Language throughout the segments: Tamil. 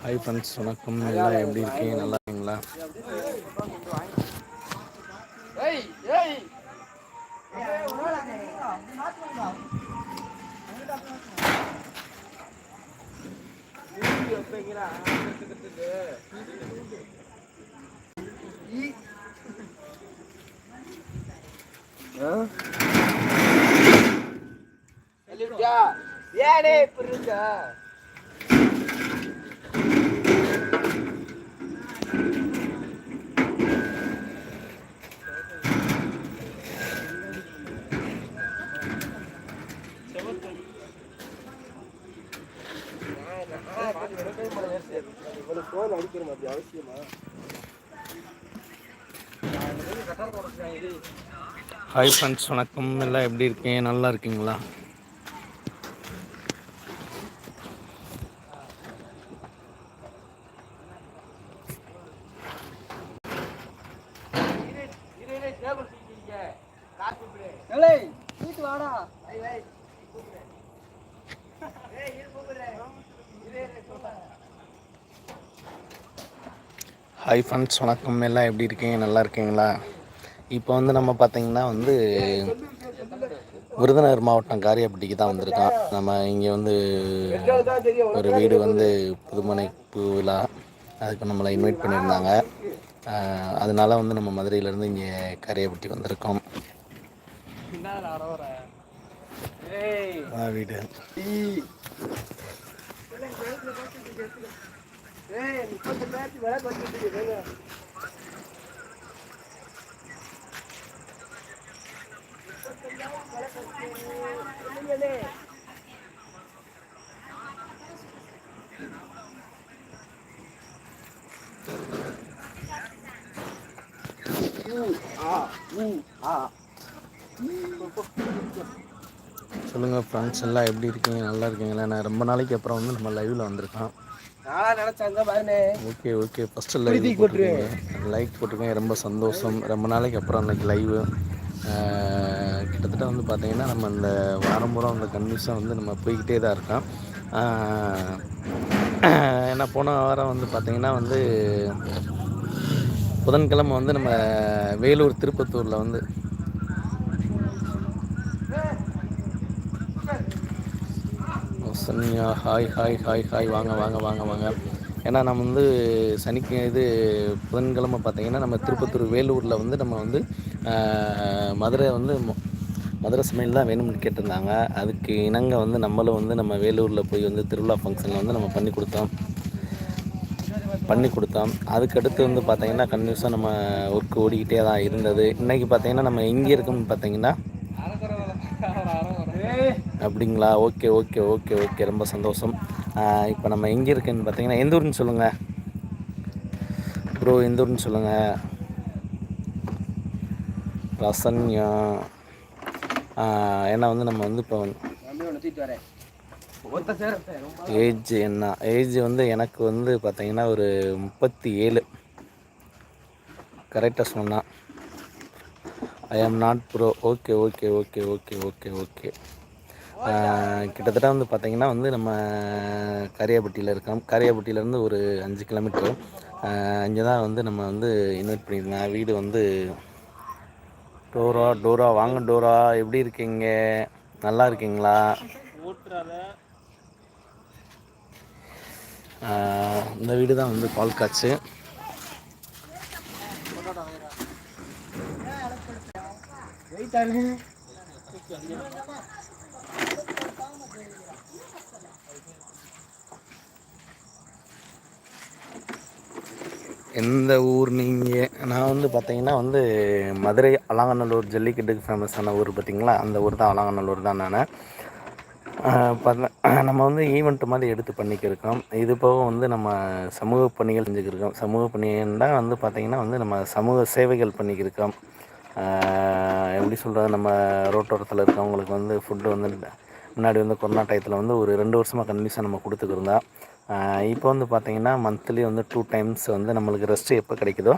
ஹாய் ஃப்ரெண்ட்ஸ் வணக்கம் எல்லாம் எப்படி இருக்கீங்க நல்லா இருக்கீங்களா ஏனே இப்படி இருக்கா இவ்வளவு அடிக்கிற மாதிரி அவசியமா ஹாய் ஃப்ரெண்ட்ஸ் வணக்கம். எல்லாம் எப்படி இருக்கீங்க? நல்லா இருக்கீங்களா? ஹாய் ஃப்ரெண்ட்ஸ் வணக்கம். எல்லாம் எப்படி இருக்கீங்க? நல்லா இருக்கீங்களா? இப்போ வந்து நம்ம பார்த்தீங்கன்னா வந்து விருதுநகர் மாவட்டம் காரியாப்பட்டிக்கு தான் வந்திருக்கோம். நம்ம இங்கே வந்து ஒரு வீடு வந்து புதுமனைப்பு விழா. அதுக்கு நம்மளை இன்வைட் பண்ணியிருந்தாங்க. அதனால வந்து நம்ம மதுரையிலேருந்து இங்கே காரியாப்பட்டி வந்திருக்கோம். வீடு. ஏய் முப்பத்தி பேருக்கு பண்ணிட்டு சொல்லுங்கள் ஃப்ரெண்ட்ஸ் எல்லாம் எப்படி இருக்கீங்க? நல்லா இருக்கீங்களா? நான் ரொம்ப நாளைக்கு அப்புறம் வந்து நம்ம லைவில் வந்திருக்கான் ஓகே ஓகே. ஃபஸ்ட்டு லைவ் போட்டிருக்கீங்க. லைக் போட்டிருக்கீங்க. ரொம்ப சந்தோஷம். ரொம்ப நாளைக்கு அப்புறம் அன்றைக்கி லைவு கிட்டத்தட்ட வந்து பார்த்திங்கன்னா நம்ம இந்த வாரம் பூரா அந்த கன்வியூஸாக வந்து நம்ம போய்கிட்டே தான் இருக்கோம் ஏன்னா போன வாரம் வந்து பார்த்திங்கன்னா வந்து புதன்கிழமை வந்து நம்ம வேலூர் திருப்பத்தூரில் வந்து Sanya hi hi hi hi. வாங்க வாங்க வாங்க வாங்க. ஏன்னா நம்ம வந்து சனிக்கு இது புதன்கிழமை பார்த்தீங்கன்னா நம்ம திருப்பத்தூர் வேலூரில் வந்து நம்ம வந்து மதுரை வந்து மொ- மதுரை சமையல் தான் வேணும்னு கேட்டிருந்தாங்க. அதுக்கு இணங்க வந்து நம்மளும் வந்து நம்ம வேலூரில் போய் வந்து திருவிழா ஃபங்க்ஷனில் வந்து நம்ம பண்ணி கொடுத்தோம். பண்ணி கொடுத்தோம். அதுக்கடுத்து வந்து பார்த்தீங்கன்னா கன்யூஸாக நம்ம ஒர்க் ஓடிக்கிட்டே தான் இருந்தது. இன்றைக்கி பார்த்தீங்கன்னா நம்ம எங்கே இருக்கோம்னு பார்த்தீங்கன்னா அப்படிங்களா? Okay okay okay okay. ரொம்ப சந்தோஷம். இப்போ நம்ம எங்கே இருக்குன்னு பார்த்தீங்கன்னா எந்த ஊருன்னு சொல்லுங்கள் ப்ரோ எந்த ஊருன்னு சொல்லுங்கள் ரசன்யா ஏன்னா வந்து நம்ம வந்து இப்போ தம்பி ஏஜ் என்ன ஏஜ் வந்து எனக்கு வந்து பார்த்தீங்கன்னா ஒரு முப்பத்தி ஏழு கரெக்டாக சொன்னால் I am not bro okay okay okay okay okay okay கிட்டத்தட்ட வந்து பார்த்திங்கன்னா வந்து நம்ம கரியாப்பட்டியில் இருக்கோம். கரியாப்பட்டியிலேருந்து ஒரு அஞ்சு கிலோமீட்டரு. அங்கே தான் வந்து நம்ம வந்து இன்வைட் பண்ணியிருந்தேன். வீடு வந்து டோரா டோரா. வாங்க டோரா. எப்படி இருக்கீங்க? நல்லா இருக்கீங்களா? இந்த வீடு தான் வந்து பால் காய்ச்சு வெயிட்டாரு எந்த ஊர் நீங்கள் நான் வந்து பார்த்தீங்கன்னா வந்து மதுரை அலாங்கநல்லூர் ஜல்லிக்கட்டுக்கு ஃபேமஸான ஊர் பார்த்தீங்களா அந்த ஊர் தான் அலாங்கநல்லூர் தான் நான். நம்ம வந்து ஈவெண்ட் மாதிரி எடுத்து பண்ணிக்கிருக்கோம் இது போக வந்து நம்ம சமூக பணிகள் செஞ்சுக்கிருக்கோம் சமூக பணிகள்னா வந்து பார்த்திங்கன்னா வந்து நம்ம சமூக சேவைகள் பண்ணிக்கிருக்கோம் எப்படி சொல்கிறது நம்ம ரோட்டோரத்தில் இருக்கவங்களுக்கு வந்து ஃபுட்டு வந்து முன்னாடி வந்து கொரோனா டயத்தில் வந்து ஒரு ரெண்டு வருஷமாக கண்டினியூஸாக நம்ம கொடுத்துக்கிருந்தோம் இப்போ வந்து பார்த்திங்கன்னா மந்த்லி வந்து டூ டைம்ஸ் வந்து நம்மளுக்கு ரெஸ்ட்டு எப்போ கிடைக்குதோ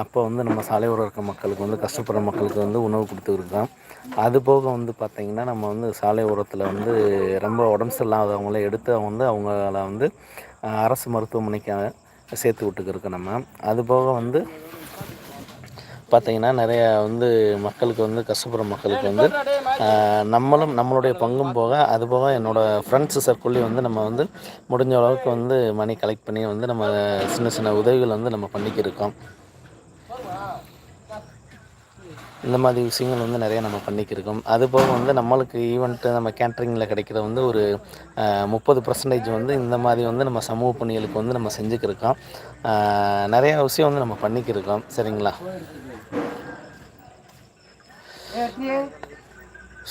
அப்போ வந்து நம்ம சாலையோரம் இருக்க மக்களுக்கு வந்து கஷ்டப்படுற மக்களுக்கு வந்து உணவு கொடுத்துருக்கோம் அது போக வந்து பார்த்திங்கன்னா நம்ம வந்து சாலை ஓரத்தில் வந்து ரொம்ப உடம்பு சரியில்லாதவங்கள எடுத்து வந்து அவங்கள வந்து அரசு மருத்துவமனைக்காக சேர்த்து விட்டுக்கிருக்கோம் நம்ம. அது போக வந்து பார்த்திங்கன்னா நிறையா வந்து மக்களுக்கு வந்து கஷ்டப்படுற மக்களுக்கு வந்து நம்மளும் நம்மளுடைய பங்கும் போக அது போக என்னோடய ஃப்ரெண்ட்ஸு சர்க்கிள்லேயும் வந்து நம்ம வந்து முடிஞ்ச அளவுக்கு வந்து மணி கலெக்ட் பண்ணி வந்து நம்ம சின்ன சின்ன உதவிகள் வந்து நம்ம பண்ணிக்கிருக்கோம் இந்த மாதிரி விஷயங்கள் வந்து நிறையா நம்ம பண்ணிக்கிருக்கோம் அது போக வந்து நம்மளுக்கு ஈவெண்ட்டு நம்ம கேட்ரிங்கில் கிடைக்கிற வந்து ஒரு முப்பது பர்சன்டேஜ் வந்து இந்த மாதிரி வந்து நம்ம சமூக பணிகளுக்கு வந்து நம்ம செஞ்சுக்கிருக்கோம் நிறையா விஷயம் வந்து நம்ம பண்ணிக்கிருக்கோம் சரிங்களா?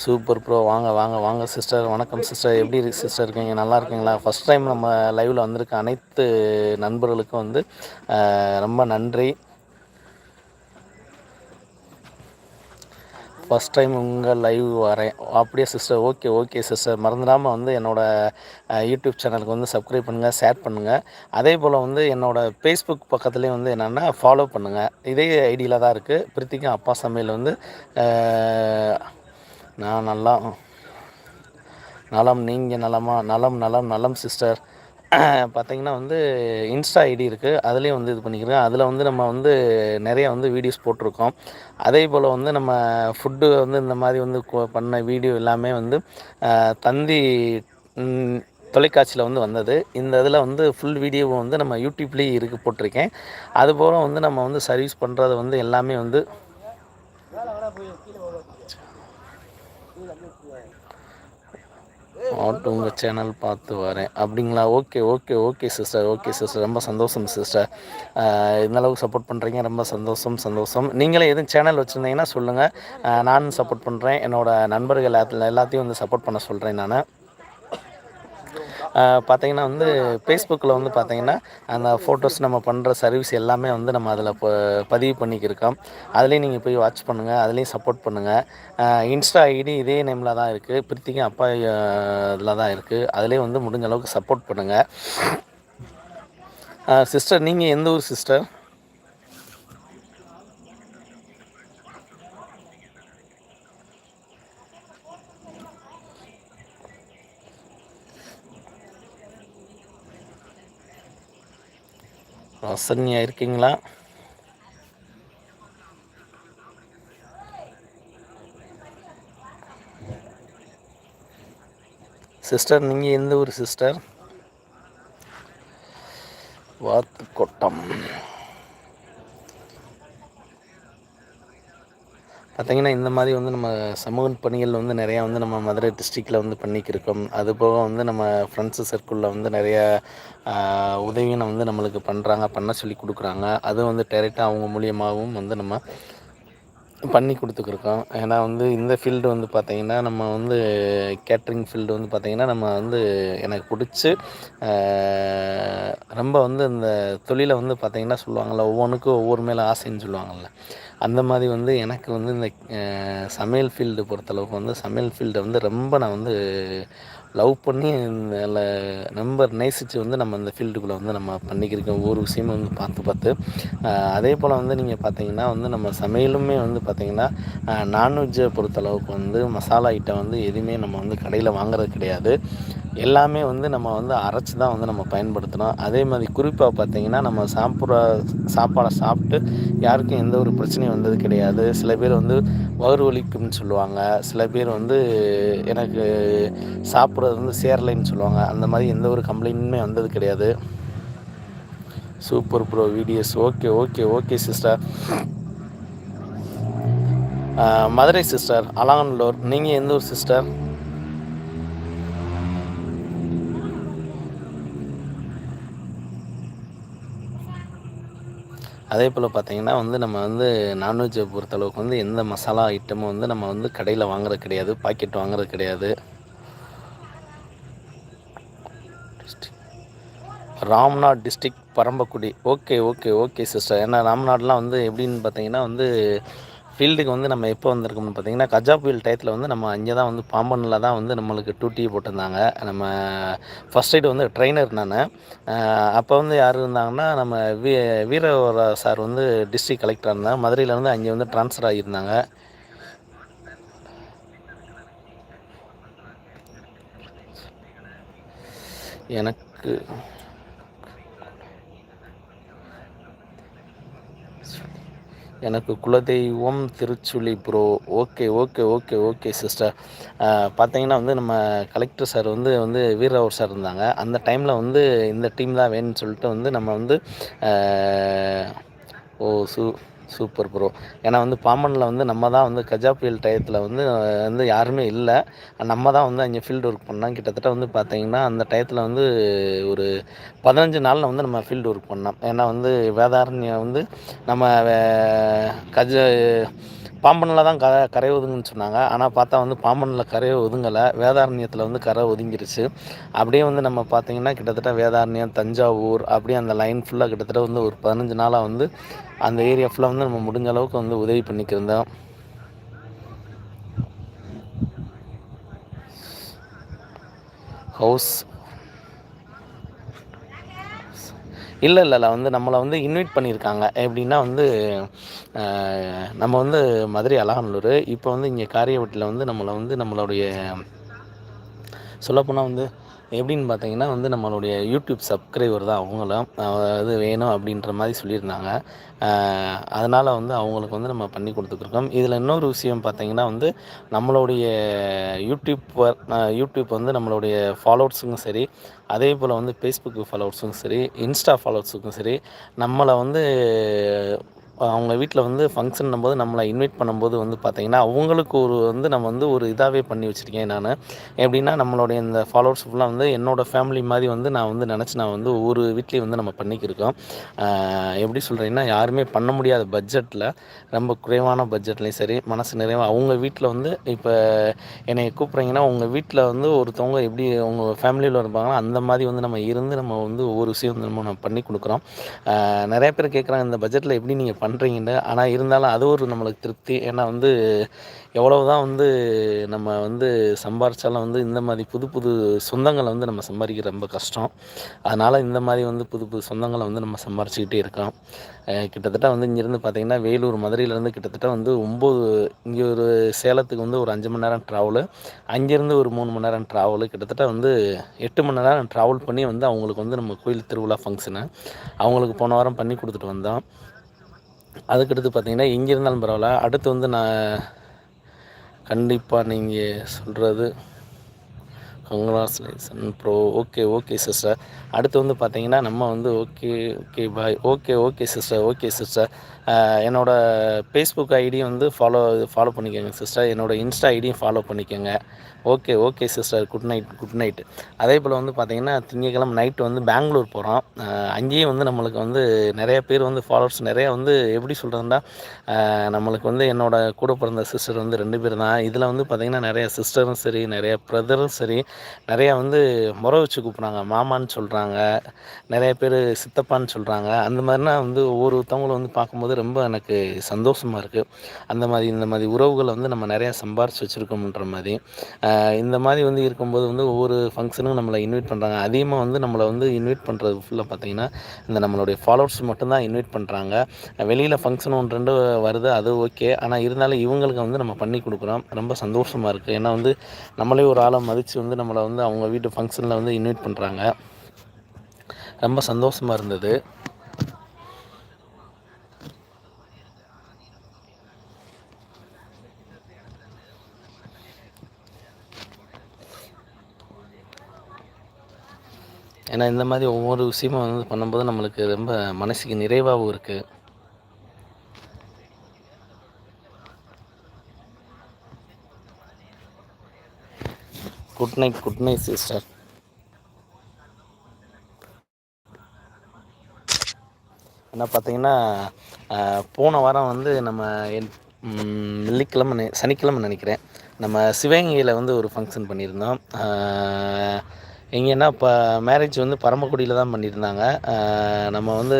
Super bro. வாங்க வாங்க வாங்க சிஸ்டர். வணக்கம் சிஸ்டர். எப்படி இருக்கு சிஸ்டர் இருக்கீங்க? நல்லா இருக்கீங்களா? ஃபஸ்ட் டைம் நம்ம லைவில் வந்திருக்க அனைத்து நண்பர்களுக்கும் வந்து ரொம்ப நன்றி. ஃபஸ்ட் டைம் உங்கள் லைவ் வரேன். அப்படியே சிஸ்டர் ஓகே ஓகே சிஸ்டர் மறந்துடாமல் வந்து என்னோடய யூடியூப் சேனலுக்கு வந்து சப்ஸ்கிரைப் பண்ணுங்கள் ஷேர் பண்ணுங்கள் அதே போல் வந்து என்னோடய ஃபேஸ்புக் பக்கத்துலேயும் வந்து என்னென்னா ஃபாலோ பண்ணுங்கள் இதே ஐடியில் தான் இருக்குது பிரித்திக்கும் அப்பா சமையல் வந்து நான் நல்லா நலம் நீங்கள் நலமா நலம் நலம் நலம் சிஸ்டர் பார்த்தீங்கன்னா வந்து இன்ஸ்டா ஐடி இருக்குது அதுலேயும் வந்து இது பண்ணிக்கிறேன். அதில் வந்து நம்ம வந்து நிறைய வந்து வீடியோஸ் போட்டிருக்கோம். அதே போல் வந்து நம்ம ஃபுட்டு வந்து இந்த மாதிரி வந்து பண்ண வீடியோ எல்லாமே வந்து தந்தி தொலைக்காட்சியில் வந்து வந்தது. இந்த இதில் வந்து ஃபுல் வீடியோவும் வந்து நம்ம யூடியூப்லேயே இருக்குது போட்டிருக்கேன். அதுபோல் வந்து நம்ம வந்து சர்வீஸ் பண்ணுறது வந்து எல்லாமே வந்து ஆட்டு உங்கள் சேனல் பார்த்து வரேன். அப்படிங்களா? Okay okay okay sister okay sister ரொம்ப சந்தோஷம் சிஸ்டர் இந்த அளவுக்கு சப்போர்ட் பண்ணுறீங்க ரொம்ப சந்தோஷம் சந்தோஷம். நீங்களே எதுவும் சேனல் வச்சுருந்தீங்கன்னா சொல்லுங்கள் நானும் சப்போர்ட் பண்ணுறேன் என்னோடய நண்பர்கள் எல்லாத்தையும் வந்து சப்போர்ட் பண்ண சொல்கிறேன் நான். பார்த்திங்கன்னா வந்து ஃபேஸ்புக்கில் வந்து பார்த்திங்கன்னா அந்த ஃபோட்டோஸ் நம்ம பண்ணுற சர்வீஸ் எல்லாமே வந்து நம்ம அதில் இப்போ பதிவு பண்ணிக்கிருக்கோம். அதுலேயும் நீங்கள் போய் வாட்ச் பண்ணுங்கள் அதுலேயும் சப்போர்ட் பண்ணுங்கள் இன்ஸ்டா ஐடி இதே நேமில் தான் இருக்குது பிரித்திக்கும் அப்பா இதில் தான் இருக்குது அதுலேயும் வந்து முடிஞ்ச அளவுக்கு சப்போர்ட் பண்ணுங்கள் சிஸ்டர் நீங்கள் எந்த ஊர் சிஸ்டர் ரசன்யா இருக்கீங்களா? சிஸ்டர் நீங்கள் எந்த ஊர் சிஸ்டர்? வாத்துக்கோட்டம். பார்த்திங்கன்னா இந்த மாதிரி வந்து நம்ம சமூக பணிகள் வந்து நிறையா வந்து நம்ம மதுரை டிஸ்ட்ரிக்டில் வந்து பண்ணிக்கிருக்கோம். அது போக வந்து நம்ம ஃப்ரெண்ட்ஸு சர்க்கிளில் வந்து நிறையா உதவியும் வந்து நம்மளுக்கு பண்ணுறாங்க பண்ண சொல்லி கொடுக்குறாங்க. அதுவும் வந்து டைரெக்டாக அவங்க மூலியமாகவும் வந்து நம்ம பண்ணி கொடுத்துக்கிருக்கோம். ஏன்னா வந்து இந்த ஃபீல்டு வந்து பார்த்திங்கன்னா நம்ம வந்து கேட்ரிங் ஃபீல்டு வந்து பார்த்திங்கன்னா நம்ம வந்து எனக்கு பிடிச்சி ரொம்ப வந்து இந்த தொழிலை வந்து பார்த்திங்கன்னா சொல்லுவாங்கள்ல ஒவ்வொன்றுக்கும் ஒவ்வொரு மேலே ஆசைன்னு சொல்லுவாங்கள்ல அந்த மாதிரி வந்து எனக்கு வந்து இந்த சமையல் ஃபீல்டு பொறுத்தளவுக்கு வந்து சமையல் ஃபீல்டை வந்து ரொம்ப நான் வந்து லவ் பண்ணி அதில் ரொம்ப நேசித்து வந்து நம்ம இந்த ஃபீல்டுக்குள்ளே வந்து நம்ம பண்ணிக்கிருக்கோம் ஒவ்வொரு விஷயமும் வந்து பார்த்து பார்த்து அதே போல் வந்து நீங்கள் பார்த்தீங்கன்னா வந்து நம்ம சமையலுமே வந்து பார்த்திங்கன்னா நான்வெஜ்ஜை பொறுத்தளவுக்கு வந்து மசாலா ஐட்டம் வந்து எதுவுமே நம்ம வந்து கடையில் வாங்குறது கிடையாது. எல்லாமே வந்து நம்ம வந்து அரைச்சி தான் வந்து நம்ம பயன்படுத்தணும். அதே மாதிரி குறிப்பாக பார்த்திங்கன்னா நம்ம சாப்பிட்ற சாப்பாடை சாப்பிட்டு யாருக்கும் எந்த ஒரு பிரச்சனையும் வந்தது கிடையாது. சில பேர் வந்து வயிறு வலிக்கும்னு சொல்லுவாங்க. சில பேர் வந்து எனக்கு சாப்பிட்றது வந்து சேரலைன்னு சொல்லுவாங்க. அந்த மாதிரி எந்த ஒரு கம்ப்ளைண்ட்டுமே வந்தது கிடையாது. Super bro videos. Okay okay okay sister. Madurai sister Alanganallur நீங்கள் எந்த ஒரு சிஸ்டர்? அதே போல் பார்த்திங்கன்னா வந்து நம்ம வந்து நான்வெஜ்ஜை பொறுத்தளவுக்கு வந்து எந்த மசாலா ஐட்டமும் வந்து நம்ம வந்து கடையில் வாங்குறது கிடையாது பாக்கெட் வாங்குறது கிடையாது. Ramnad district Paramakudi. Okay okay okay sister ஏன்னா ராம்நாட்லாம் வந்து எப்படின்னு பார்த்தீங்கன்னா வந்து ஃபீல்டுக்கு வந்து நம்ம எப்போ வந்திருக்கோம்னு பார்த்தீங்கன்னா கஜா புயல் டயத்தில் வந்து நம்ம அங்கே தான் வந்து பாம்பனில் தான் வந்து நம்மளுக்கு டூட்டி போட்டிருந்தாங்க. நம்ம ஃபஸ்ட் எய்டு வந்து ட்ரெயினர் நான். அப்போ வந்து யார் இருந்தாங்கன்னா நம்ம வீ வீரவர சார் வந்து டிஸ்ட்ரிக்ட் கலெக்டராக இருந்தாங்க. மதுரையிலேருந்து அங்கே வந்து ட்ரான்ஸ்ஃபர் ஆகியிருந்தாங்க. எனக்கு எனக்கு குலதெய்வம் Tiruchuli bro okay okay okay okay sister பார்த்தீங்கன்னா வந்து நம்ம கலெக்டர் சார் வந்து வந்து வீரராவர் சார் இருந்தாங்க. அந்த டைமில் வந்து இந்த டீம் தான் வேணும்னு சொல்லிட்டு வந்து நம்ம வந்து ஓ சு சூப்பர் ப்ரோ. ஏன்னா வந்து பாம்பனில் வந்து நம்ம தான் வந்து கஜா புயல் டயத்தில் வந்து வந்து யாருமே இல்லை. நம்ம தான் வந்து அங்கே ஃபீல்டு ஒர்க் பண்ணோம். கிட்டத்தட்ட வந்து பார்த்தீங்கன்னா அந்த டயத்தில் வந்து ஒரு பதினஞ்சு நாளில் வந்து நம்ம ஃபீல்டு ஒர்க் பண்ணோம். ஏன்னா வந்து வேதாரண்யம் வந்து நம்ம கஜ பாம்பனில் தான் க கரை ஒதுங்குன்னு சொன்னாங்க. ஆனால் பார்த்தா வந்து பாம்பனில் கரையை ஒதுங்கலை. வேதாரண்யத்தில் வந்து கரை ஒதுங்கிருச்சு. அப்படியே வந்து நம்ம பார்த்திங்கன்னா கிட்டத்தட்ட வேதாரண்யம் தஞ்சாவூர் அப்படியே அந்த லைன் ஃபுல்லாக கிட்டத்தட்ட வந்து ஒரு பதினஞ்சு நாளாக வந்து அந்த ஏரியா ஃபுல்லாக வந்து நம்ம முடிஞ்ச அளவுக்கு வந்து உதவி பண்ணிக்கிருந்தோம் ஹவுஸ் இல்லை இல்லை இல்லை வந்து நம்மளை வந்து இன்வைட் பண்ணியிருக்காங்க எப்படின்னா வந்து நம்ம வந்து மதுரை அலகாநல்லூர் இப்போ வந்து இங்கே காரியவட்டியில் வந்து நம்மளை வந்து நம்மளுடைய சொல்லப்போனால் வந்து எப்படின்னு பார்த்தீங்கன்னா வந்து நம்மளுடைய யூடியூப் சப்ஸ்கிரைபர் தான் அவங்களும். அஹ் இது வேணும் அப்படின்ற மாதிரி சொல்லியிருந்தாங்க. அதனால் வந்து அவங்களுக்கு வந்து நம்ம பண்ணி கொடுத்துருக்கோம் இதில் இன்னொரு விஷயம் பார்த்தீங்கன்னா வந்து நம்மளுடைய யூடியூப் வர்- யூடியூப் வந்து நம்மளுடைய ஃபாலோவர்ஸுக்கும் சரி அதே போல் வந்து ஃபேஸ்புக் ஃபாலோவர்ஸுக்கும் சரி இன்ஸ்டா ஃபாலோவர்ஸுக்கும் சரி நம்மளை வந்து அவங்க வீட்டில் வந்து ஃபங்க்ஷன் போது நம்மளை இன்வைட் பண்ணும்போது வந்து பார்த்திங்கன்னா அவங்களுக்கு ஒரு வந்து நம்ம வந்து ஒரு இதாகவே பண்ணி வச்சுருக்கேன் நான். எப்படின்னா நம்மளுடைய இந்த ஃபாலோவர்ஸ் ஃபுல்லாக வந்து என்னோடய ஃபேமிலி மாதிரி வந்து நான் வந்து நினச்சி நான் வந்து ஒவ்வொரு வீட்லேயும் வந்து நம்ம பண்ணிக்கிருக்கோம். எப்படி சொல்கிறீங்கன்னா யாருமே பண்ண முடியாத பட்ஜெட்டில் ரொம்ப குறைவான பட்ஜெட்லேயும் சரி மனசு நிறைவாக அவங்க வீட்டில் வந்து இப்போ என்னை கூப்பிட்றீங்கன்னா உங்கள் வீட்டில் வந்து ஒருத்தவங்க எப்படி உங்கள் ஃபேமிலியில் இருப்பாங்களோ அந்த மாதிரி வந்து நம்ம இருந்து நம்ம வந்து ஒவ்வொரு விஷயம் வந்து நம்ம நம்ம பண்ணி கொடுக்குறோம் நிறைய பேர் கேட்குறாங்க இந்த பட்ஜெட்டில் எப்படி நீங்கள் பண்ணுறீங்கன்னு ஆனால் இருந்தாலும் அது ஒரு நம்மளுக்கு திருப்தி. ஏன்னா வந்து எவ்வளவு தான் வந்து நம்ம வந்து சம்பாரித்தாலும் வந்து இந்த மாதிரி புது புது சொந்தங்களை வந்து நம்ம சம்பாதிக்க ரொம்ப கஷ்டம். அதனால் இந்த மாதிரி வந்து புது புது சொந்தங்களை வந்து நம்ம சம்பாரிச்சுக்கிட்டே இருக்கோம் கிட்டத்தட்ட வந்து இங்கேருந்து பார்த்தீங்கன்னா வேலூர் மதுரையிலேருந்து கிட்டத்தட்ட வந்து ஒம்பது இங்கே ஒரு சேலத்துக்கு வந்து ஒரு அஞ்சு மணி நேரம் ட்ராவலு அங்கேருந்து ஒரு மூணு மணி நேரம் ட்ராவலு கிட்டத்தட்ட வந்து எட்டு மணி நேரம் ட்ராவல் பண்ணி வந்து அவங்களுக்கு வந்து நம்ம கோயில் திருவிழா ஃபங்க்ஷனு அவங்களுக்கு போன வாரம் பண்ணி கொடுத்துட்டு வந்தோம். அதுக்கடுத்து பார்த்தீங்கன்னா எங்கே இருந்தாலும் பரவாயில்ல. அடுத்து வந்து நான் கண்டிப்பாக நீங்கள் சொல்கிறது congratulation bro okay okay sister அடுத்து வந்து பார்த்தீங்கன்னா நம்ம வந்து okay okay bye okay okay sister okay sister என்னோடய ஃபேஸ்புக் ஐடியும் வந்து ஃபாலோ ஃபாலோ பண்ணிக்கோங்க சிஸ்டர் என்னோடய இன்ஸ்டா ஐடியும் ஃபாலோ பண்ணிக்கோங்க. Okay okay sister. Good night good night அதே போல் வந்து பார்த்தீங்கன்னா திங்கக்கிழமை நைட்டு வந்து பெங்களூர் போகிறோம் அங்கேயும் வந்து நம்மளுக்கு வந்து நிறைய பேர் வந்து ஃபாலோவர்ஸ் நிறையா வந்து எப்படி சொல்கிறதுனா நம்மளுக்கு வந்து என்னோட கூட பிறந்த சிஸ்டர் வந்து ரெண்டு பேர் தான். இதில் வந்து பார்த்திங்கன்னா நிறைய சிஸ்டரும் சரி நிறைய பிரதரும் சரி நிறையா வந்து முறை வச்சு கூப்பிட்றாங்க. மாமான்னு சொல்கிறாங்க நிறைய பேர் சித்தப்பான்னு சொல்கிறாங்க அந்த மாதிரினா வந்து ஒவ்வொருத்தவங்களும் வந்து பார்க்கும்போது ரொம்ப எனக்கு சந்தோஷமாக இருக்குது அந்த மாதிரி இந்த மாதிரி உறவுகளை வந்து நம்ம நிறையா சம்பாரித்து வச்சுருக்கோம்ன்ற மாதிரி. இந்த மாதிரி வந்து இருக்கும்போது வந்து ஒவ்வொரு ஃபங்க்ஷனும் நம்மளை இன்வைட் பண்ணுறாங்க அதிகமாக வந்து நம்மளை வந்து இன்வைட் பண்ணுறது ஃபுல்லாக பார்த்தீங்கன்னா இந்த நம்மளுடைய ஃபாலோவர்ஸ் மட்டும்தான் இன்வைட் பண்ணுறாங்க வெளியில் ஃபங்க்ஷன் ஒன்று ரெண்டு வருது அது ஓகே ஆனால் இருந்தாலும் இவங்களுக்கு வந்து நம்ம பண்ணி கொடுக்குறோம். ரொம்ப சந்தோஷமாக இருக்குது ஏன்னா வந்து நம்மளே ஒரு ஆளை மதித்து வந்து நம்மளை வந்து அவங்க வீட்டு ஃபங்க்ஷனில் வந்து இன்வைட் பண்ணுறாங்க ரொம்ப சந்தோஷமாக இருந்தது. ஏன்னா இந்த மாதிரி ஒவ்வொரு விஷயமும் வந்து பண்ணும்போது நம்மளுக்கு ரொம்ப மனசுக்கு நிறைவாகவும் இருக்குது good night good night sister என்ன பார்த்தீங்கன்னா போன வாரம் வந்து நம்ம என் வெள்ளிக்கிழமை சனிக்கிழமை நினைக்கிறேன். நம்ம சிவகங்கையில் வந்து ஒரு ஃபங்க்ஷன் பண்ணியிருந்தோம். எங்கன்னா இப்போ மேரேஜ் வந்து பரமக்குடியில் தான் பண்ணியிருந்தாங்க. நம்ம வந்து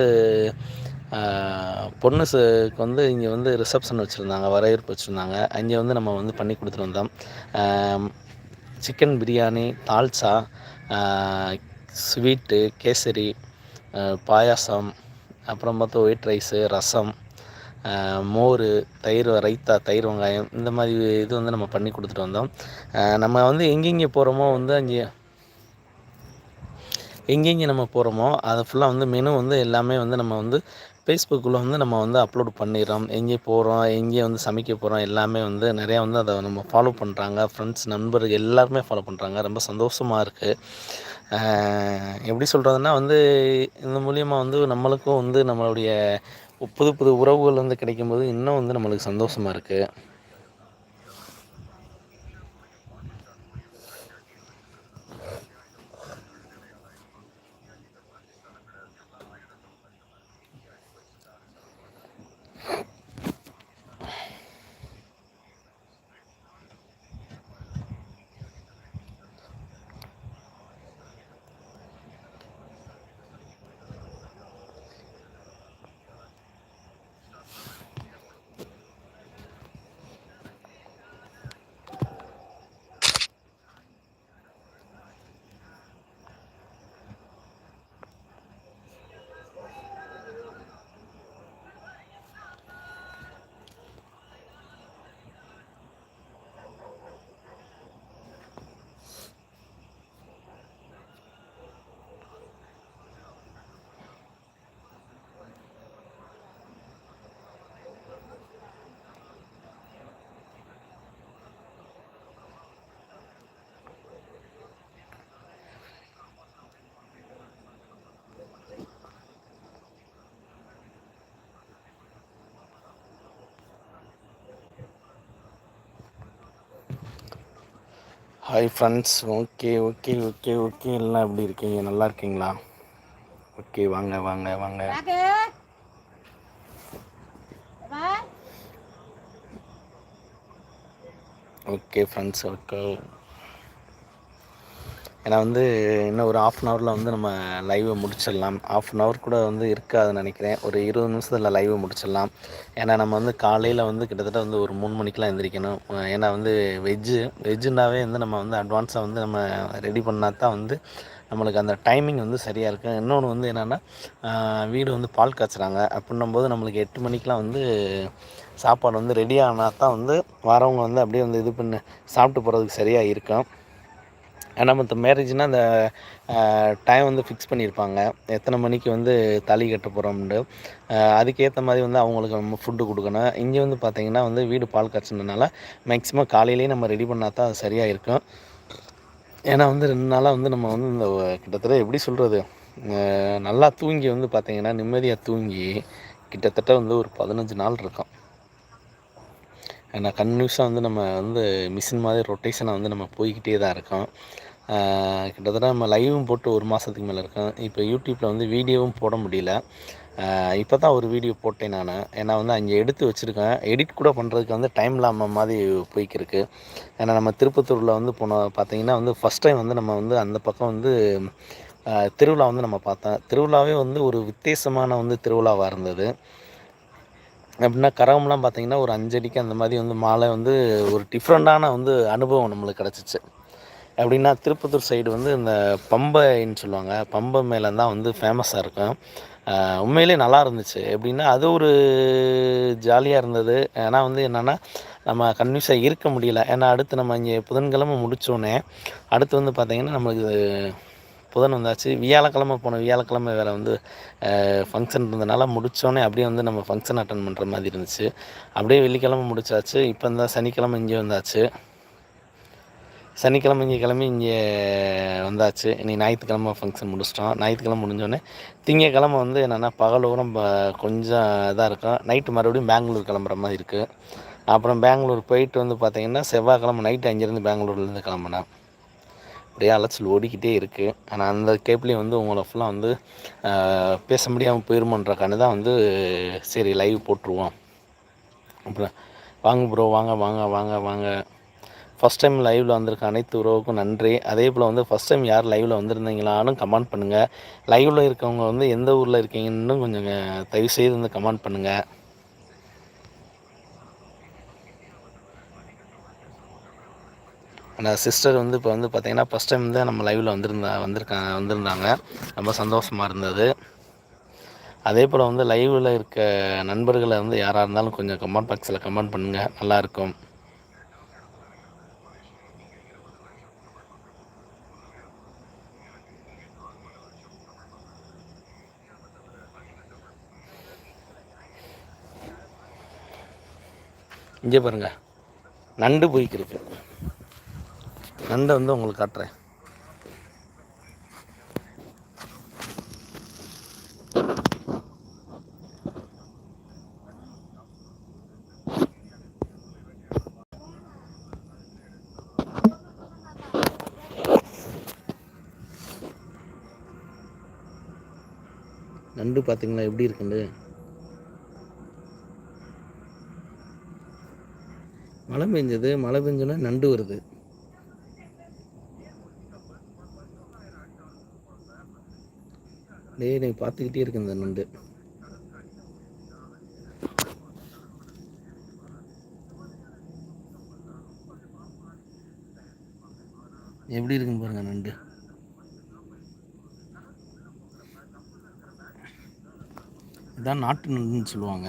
பொண்ணுக்கு வந்து இங்கே வந்து ரிசப்ஷன் வச்சுருந்தாங்க வரவேற்பு வச்சுருந்தாங்க. அங்கே வந்து நம்ம வந்து பண்ணி கொடுத்துட்டு வந்தோம். சிக்கன் பிரியாணி தால்சா ஸ்வீட்டு கேசரி பாயாசம் அப்புறம் பார்த்தா ஒயிட் ரைஸு ரசம் மோர் தயிர் ரைத்தா தயிர் வெங்காயம் இந்த மாதிரி இது வந்து நம்ம பண்ணி கொடுத்துட்டு வந்தோம். நம்ம வந்து எங்கெங்கே போகிறோமோ வந்து அங்கே எங்கெங்கே நம்ம போகிறோமோ அதை ஃபுல்லாக வந்து மெனு வந்து எல்லாமே வந்து நம்ம வந்து ஃபேஸ்புக்கில் வந்து நம்ம வந்து அப்லோட் பண்ணிடுறோம். எங்கே போகிறோம் எங்கே வந்து சமைக்க போகிறோம் எல்லாமே வந்து நிறையா வந்து அதை நம்ம ஃபாலோ பண்ணுறாங்க ஃப்ரெண்ட்ஸ் நண்பர் எல்லாருமே ஃபாலோ பண்ணுறாங்க ரொம்ப சந்தோஷமாக இருக்குது எப்படி சொல்கிறதுனா வந்து இந்த மூலியமாக வந்து நம்மளுக்கும் வந்து நம்மளுடைய புது புது உறவுகள் வந்து கிடைக்கும்போது இன்னும் வந்து நம்மளுக்கு சந்தோஷமாக இருக்குது hi friends okay okay okay okay எல்லாம் எப்படி இருக்கீங்க? நல்லா இருக்கீங்களா? ஓகே வாங்க வாங்க வாங்க. ஓகே ஃப்ரெண்ட்ஸ் ஓகே ஏன்னா வந்து இன்னும் ஒரு ஆஃப் அன் ஹவரில் வந்து நம்ம லைவை முடிச்சிடலாம். ஆஃப் அன் ஹவர் கூட வந்து இருக்காதுன்னு நினைக்கிறேன். ஒரு இருபது நிமிஷத்தில் லைவை முடிச்சிடலாம். ஏன்னா நம்ம வந்து காலையில் வந்து கிட்டத்தட்ட வந்து ஒரு மூணு மணிக்கெலாம் எந்திரிக்கணும். ஏன்னா வந்து வெஜ்ஜு வெஜ்ஜுனாவே வந்து நம்ம வந்து அட்வான்ஸாக வந்து நம்ம ரெடி பண்ணால் தான் வந்து நம்மளுக்கு அந்த டைமிங் வந்து சரியாக இருக்கும். இன்னொன்று வந்து என்னென்னா வீடு வந்து பால் காய்ச்சுறாங்க. அப்படின்னும் போது நம்மளுக்கு எட்டு மணிக்கெலாம் வந்து சாப்பாடு வந்து ரெடி ஆனால் தான் வந்து வரவங்க வந்து அப்படியே வந்து இது பண்ண சாப்பிட்டு போகிறதுக்கு சரியாக இருக்கும். ஏன்னா மற்ற மேரேஜ்னால் அந்த டைம் வந்து ஃபிக்ஸ் பண்ணியிருப்பாங்க எத்தனை மணிக்கு வந்து தாலி கட்ட போகிறோம்னு அதுக்கேற்ற மாதிரி வந்து அவங்களுக்கு நம்ம ஃபுட்டு கொடுக்கணும். இங்கே வந்து பார்த்திங்கன்னா வந்து வீடு பால் காய்ச்சினதுனால மேக்ஸிமம் காலையிலேயே நம்ம ரெடி பண்ணால் தான் அது சரியாக இருக்கும் ஏன்னா வந்து ரெண்டு நாளாக வந்து நம்ம வந்து இந்த கிட்டத்தட்ட எப்படி சொல்கிறது நல்லா தூங்கி வந்து பார்த்திங்கன்னா நிம்மதியாக தூங்கி கிட்டத்தட்ட வந்து ஒரு பதினஞ்சு நாள் இருக்கும். ஏன்னா கன்யூஸாக வந்து நம்ம வந்து மிஷின் மாதிரி ரொட்டேஷனாக வந்து நம்ம போய்கிட்டே தான் இருக்கோம். கிட்டத்தட்ட நம்ம லைவும் போட்டு ஒரு மாதத்துக்கு மேலே இருக்கோம். இப்போ யூடியூப்பில் வந்து வீடியோவும் போட முடியல. இப்போ தான் ஒரு வீடியோ போட்டேன் நான். ஏன்னா வந்து அங்கே எடுத்து வச்சுருக்கேன். எடிட் கூட பண்ணுறதுக்கு வந்து டைம் இல்லாமல் மாதிரி போய்க்கிருக்கு. ஏன்னா நம்ம திருப்பத்தூரில் வந்து போன பார்த்தீங்கன்னா வந்து ஃபஸ்ட் டைம் வந்து நம்ம வந்து அந்த பக்கம் வந்து திருவிழா வந்து நம்ம பார்த்தோம் திருவிழாவே வந்து ஒரு வித்தியாசமான வந்து திருவிழாவாக இருந்தது. எப்படின்னா கரகம்லாம் பார்த்திங்கன்னா ஒரு அஞ்சடிக்கு அந்த மாதிரி வந்து மாலை வந்து ஒரு டிஃப்ரெண்ட்டான வந்து அனுபவம் நம்மளுக்கு கிடச்சிச்சு. எப்படின்னா திருப்பத்தூர் சைடு வந்து இந்த பம்பைன்னு சொல்லுவாங்க. பம்பை மேலே தான் வந்து ஃபேமஸாக இருக்கும். உண்மையிலே நல்லா இருந்துச்சு. எப்படின்னா அது ஒரு ஜாலியாக இருந்தது. ஏன்னா வந்து என்னென்னா நம்ம கன்வியூஸாக இருக்க முடியல. ஏன்னா அடுத்து நம்ம இங்கே புதன்கிழமை முடித்தோடனே அடுத்து வந்து பார்த்திங்கன்னா நம்மளுக்கு புதன் வந்தாச்சு. வியாழக்கிழமை போன வியாழக்கிழமை வேறு வந்து ஃபங்க்ஷன் இருந்ததுனால முடித்தோடனே அப்படியே வந்து நம்ம ஃபங்க்ஷன் அட்டன் பண்ணுற மாதிரி இருந்துச்சு. அப்படியே வெள்ளிக்கிழமை முடிச்சாச்சு. இப்போ இருந்தால் சனிக்கிழமை இங்கே வந்தாச்சு. சனிக்கிழமை இங்கே கிளம்பி இங்கே வந்தாச்சு. இன்னைக்கு ஞாயிற்றுக்கிழமை ஃபங்க்ஷன் முடிச்சிட்டோம். ஞாயிற்றுக்கிழமை முடிஞ்சோடனே திங்கக்கிழமை வந்து என்னென்னா பகலூரம் கொஞ்சம் இதாக இருக்கும். நைட்டு மறுபடியும் பெங்களூர் கிளம்புற மாதிரி இருக்குது அப்புறம் பெங்களூர் போயிட்டு வந்து பார்த்திங்கன்னா செவ்வாய்க்கிழமை நைட்டு அங்கேருந்து பெங்களூர்லேருந்து கிளம்புனேன். அப்படியே அலைச்சல் ஓடிக்கிட்டே இருக்குது ஆனால் அந்த கேப்லேயும் வந்து உங்களை ஃபுல்லாக வந்து பேச முடியாமல் போயிருமோன்றக்காண்டு தான் வந்து சரி லைவ் போட்டுருவோம். அப்புறம் வாங்க ப்ரோ வாங்க வாங்க வாங்க வாங்க. ஃபஸ்ட் டைம் லைவில் வந்திருக்க அனைத்து உறவுக்கும் நன்றி. அதே போல் வந்து ஃபஸ்ட் டைம் யார் லைவில் வந்திருந்தீங்களான்னு கமெண்ட் பண்ணுங்கள் லைவில் இருக்கவங்க வந்து எந்த ஊரில் இருக்கீங்கன்னு கொஞ்சம் தயவு செய்து வந்து கமெண்ட் பண்ணுங்கள் அந்த சிஸ்டர் வந்து இப்போ வந்து பார்த்திங்கன்னா ஃபஸ்ட் டைம் தான் நம்ம லைவில் வந்திருந்தா வந்திருக்காங்க வந்திருந்தாங்க. ரொம்ப சந்தோஷமாக இருந்தது. அதே போல் வந்து லைவில் இருக்க நண்பர்களை வந்து யாராக இருந்தாலும் கொஞ்சம் கமெண்ட் பாக்ஸில் கமெண்ட் பண்ணுங்கள் நல்லாயிருக்கும் இங்கே பாருங்க. நண்டு போய்க்கிருக்கு நண்டை வந்து உங்களுக்கு காட்டுறேன். நண்டு பார்த்தீங்களா? எப்படி இருக்குண்டு மழை பெஞ்சது மழை பெஞ்சோன்னா நண்டு வருது. டேய் நீ பார்த்துக்கிட்டே இருக்கு இந்த நண்டு. எப்படி இருக்குன்னு பாருங்க நண்டு. இதான் நாட்டு நண்டுன்னு சொல்லுவாங்க.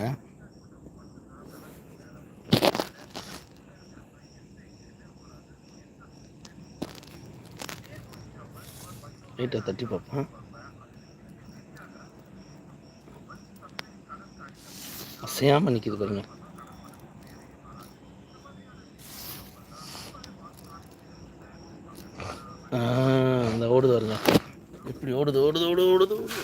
லைட்டை தட்டி பார்ப்போம் அசையாமல் நிற்கிது பாருங்கள் ஆ, இந்த ஓடுது பாருங்க இப்படி ஓடுது ஓடுது ஓடுது ஓடுது ஓடுது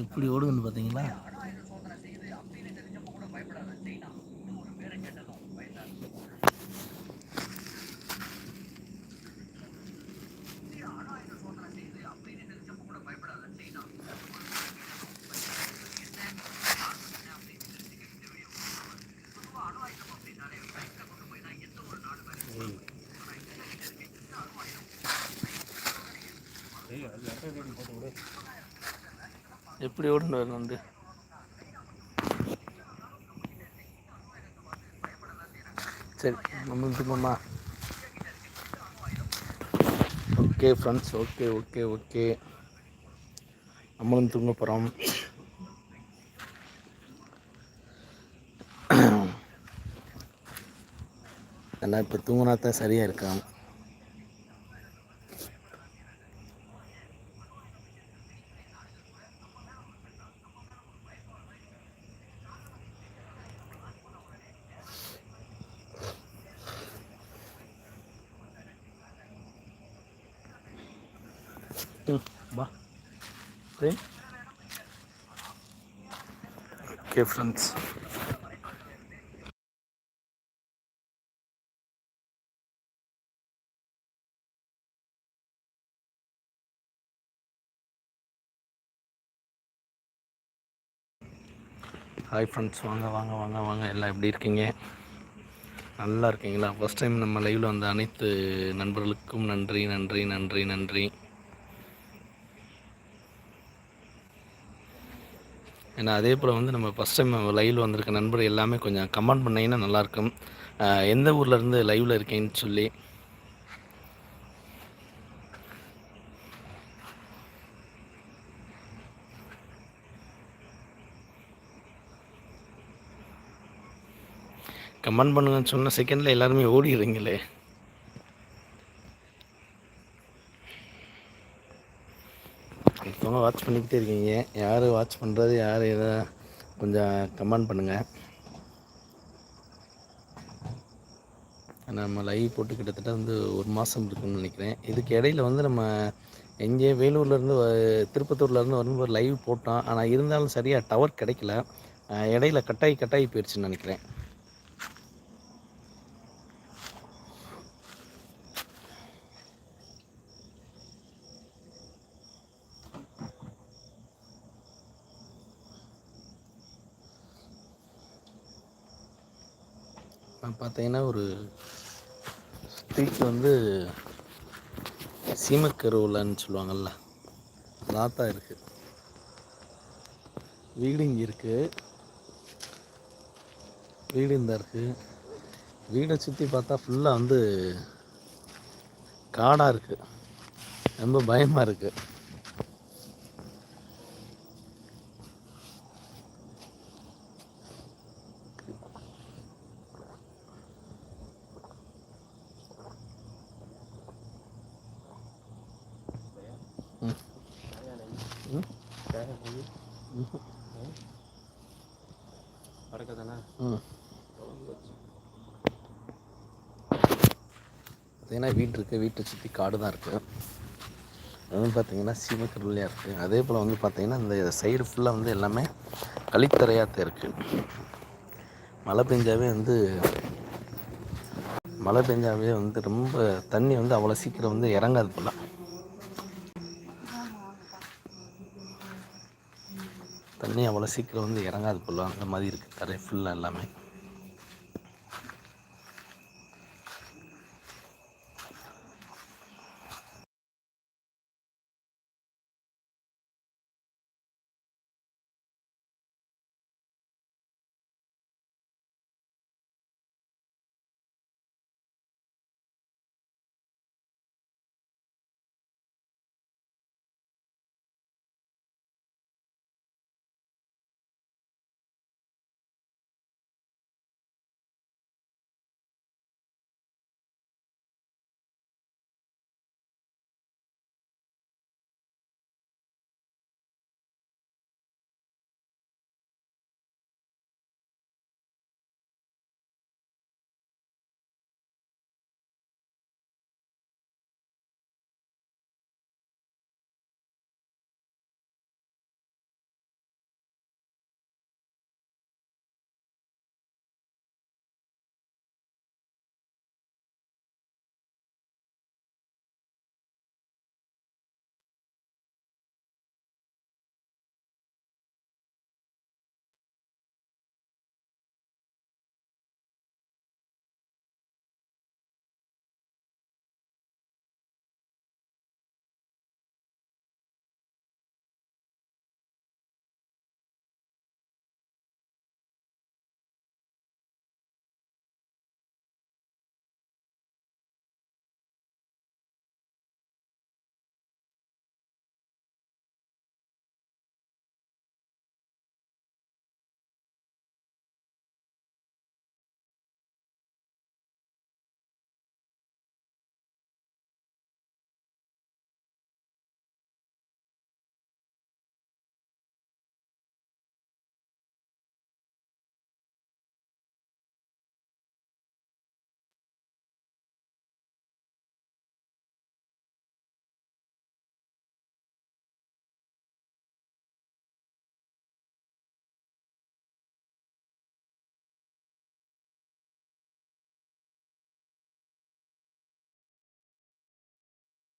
எப்படி ஓடுதுன்னு பார்த்தீங்களா எப்படி ஓடுன்னு வரணும் வந்து? சரி நம்ம திரும்பமா okay friends okay okay okay நம்மளும் தூங்க போகிறோம் ஏன்னா இப்போ தூங்கினா தான் சரியாக இருக்கான் வா. ஓகே ஃப்ரெண்ட்ஸ் ஹாய் ஃப்ரெண்ட்ஸ் வாங்க வாங்க வாங்க வாங்க. எல்லாம் எப்படி இருக்கீங்க? நல்லா இருக்கீங்களா? ஃபஸ்ட் டைம் நம்ம லைவில் வந்த அனைத்து நண்பர்களுக்கும் நன்றி நன்றி நன்றி நன்றி. ஏன்னா அதே போல் வந்து நம்ம ஃபஸ்ட் டைம் லைவில் வந்திருக்க நண்பர் எல்லாமே கொஞ்சம் கமெண்ட் பண்ணிங்கன்னா நல்லாயிருக்கும். எந்த ஊர்லேருந்து லைவில் இருக்கேன்னு சொல்லி. கமெண்ட் பண்ணுங்கன்னு சொன்ன செகண்டில் எல்லாருமே ஓடிடுறீங்களே. இப்போங்க வாட்ச் பண்ணிக்கிட்டே இருக்கீங்க. யார் வாட்ச் பண்ணுறது யார் எதை கொஞ்சம் கமெண்ட் பண்ணுங்கள் நம்ம லைவ் போட்டு கிட்டத்தட்ட வந்து ஒரு மாதம் இருக்குன்னு நினைக்கிறேன். இதுக்கு இடையில வந்து நம்ம எங்கே வேலூர்லேருந்து திருப்பத்தூர்லேருந்து வரும்போது லைவ் போட்டோம். ஆனால் இருந்தாலும் சரியாக டவர் கிடைக்கல. இடையில கட்டாயி கட்டாயி போயிடுச்சுன்னு நினைக்கிறேன். பார்த்தீங்கன்னா ஒரு ஸ்ட்ரீட் வந்து சீமக்கருவலான்னு சொல்லுவாங்கள்ல அதான் இருக்குது வீடு இங்கே இருக்குது வீடு இந்த இருக்குது வீடை சுற்றி பார்த்தா ஃபுல்லாக வந்து காடாக இருக்குது ரொம்ப பயமாக இருக்குது வீடு இருக்குது வீட்டை சுற்றி காடு தான் இருக்குது அதுவும் பார்த்திங்கன்னா சீமக்கருவிலையாக இருக்குது அதே போல் வந்து பார்த்திங்கன்னா இந்த சைடு ஃபுல்லாக வந்து எல்லாமே கழித்தரையாக இருக்குது மழை பெஞ்சாவே வந்து மழை பெஞ்சாவே வந்து ரொம்ப தண்ணி வந்து அவ்வளோ சீக்கிரம் வந்து இறங்காது போல். தண்ணி அவ்வளோ சீக்கிரம் வந்து இறங்காது போல். அந்த மாதிரி இருக்குது தரை ஃபுல்லாக எல்லாமே.